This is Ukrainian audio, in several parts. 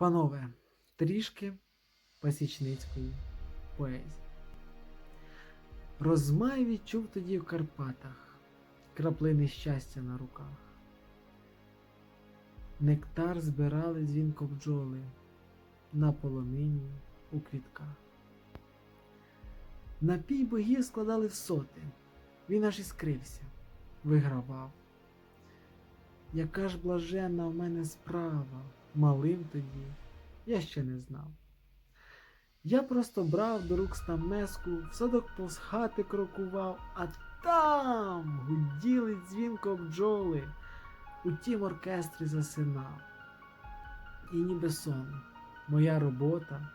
Панове, трішки пасічницької поезії. Розмай відчув тоді в Карпатах краплини щастя на руках. Нектар збирали дзвінко бджоли на полонині у квітках. Напій богів складали в соти, він аж іскрився, вигравав. Яка ж блаженна в мене справа, малим тоді, я ще не знав. Я просто брав до рук стамеску, в садок повз хати крокував, а там гуділи дзвінко бджоли, у тім оркестрі засинав. І ніби сон, моя робота,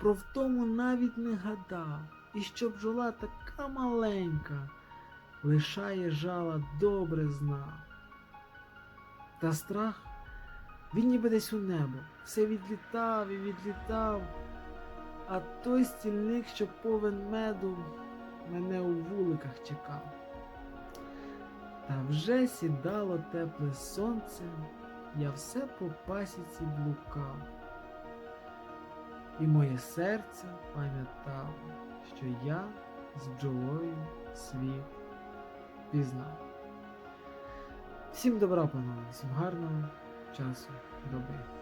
про втому навіть не гадав, і що бджола така маленька, лишає жала добре знав. Та страх, він ніби десь у небо, все відлітав і відлітав, а той стільник, що повен меду, мене у вуликах чекав. Та вже сідало тепле сонце, я все по пасіці блукав, і моє серце пам'ятало, що я з бджолою світ пізнав. Всім добра, панове, всім гарного descanso do bem.